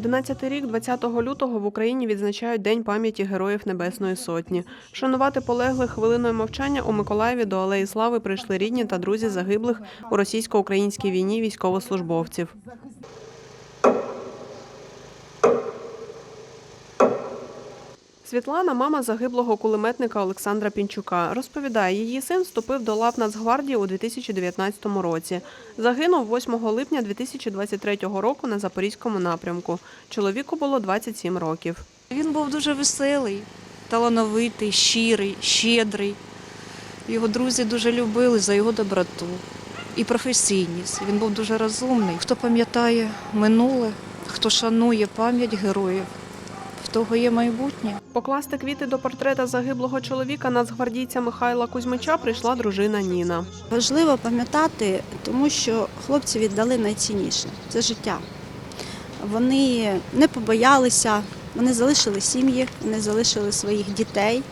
11 рік, 20 лютого, в Україні відзначають День пам'яті Героїв Небесної Сотні. Вшанувати полеглих хвилиною мовчання у Миколаєві до Алеї Слави прийшли рідні та друзі загиблих у російсько-українській війні військовослужбовців. Світлана, мама загиблого кулеметника Олександра Пінчука, розповідає, її син вступив до лав Нацгвардії у 2019 році. Загинув 8 липня 2023 року на Запорізькому напрямку. Чоловіку було 27 років. Він був дуже веселий, талановитий, щирий, щедрий. Його друзі дуже любили за його доброту і професійність. Він був дуже розумний. Хто пам'ятає минуле, хто шанує пам'ять героїв, того є майбутнє. Покласти квіти до портрета загиблого чоловіка нацгвардійця Михайла Кузьмича прийшла дружина Ніна. Важливо пам'ятати, тому що хлопці віддали найцінніше це життя. Вони не побоялися, вони залишили сім'ї, вони залишили своїх дітей.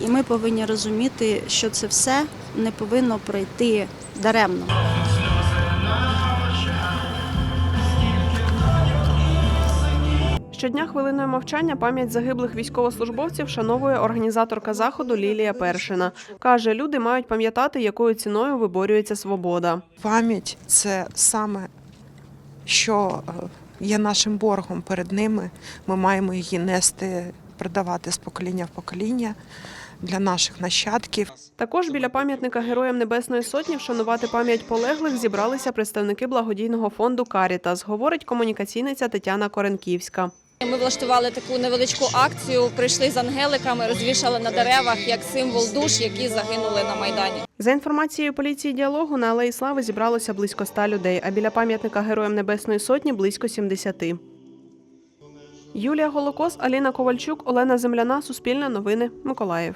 І ми повинні розуміти, що це все не повинно пройти даремно. Щодня хвилиною мовчання пам'ять загиблих військовослужбовців шановує організаторка заходу Лілія Першина. Каже, люди мають пам'ятати, якою ціною виборюється свобода. Пам'ять це саме що е, є нашим боргом перед ними. Ми маємо її нести, передавати з покоління в покоління для наших нащадків. Також біля пам'ятника Героям Небесної Сотні вшанувати пам'ять полеглих зібралися представники благодійного фонду Карітас, говорить комунікаційниця Тетяна Коренківська. Ми влаштували таку невеличку акцію. Прийшли з ангеликами, розвішали на деревах як символ душ, які загинули на майдані. За інформацією поліції діалогу на Алеї Слави зібралося близько ста людей, а біля пам'ятника Героям Небесної Сотні близько 70. Юлія Голокос, Аліна Ковальчук, Олена Земляна, Суспільне новини, Миколаїв.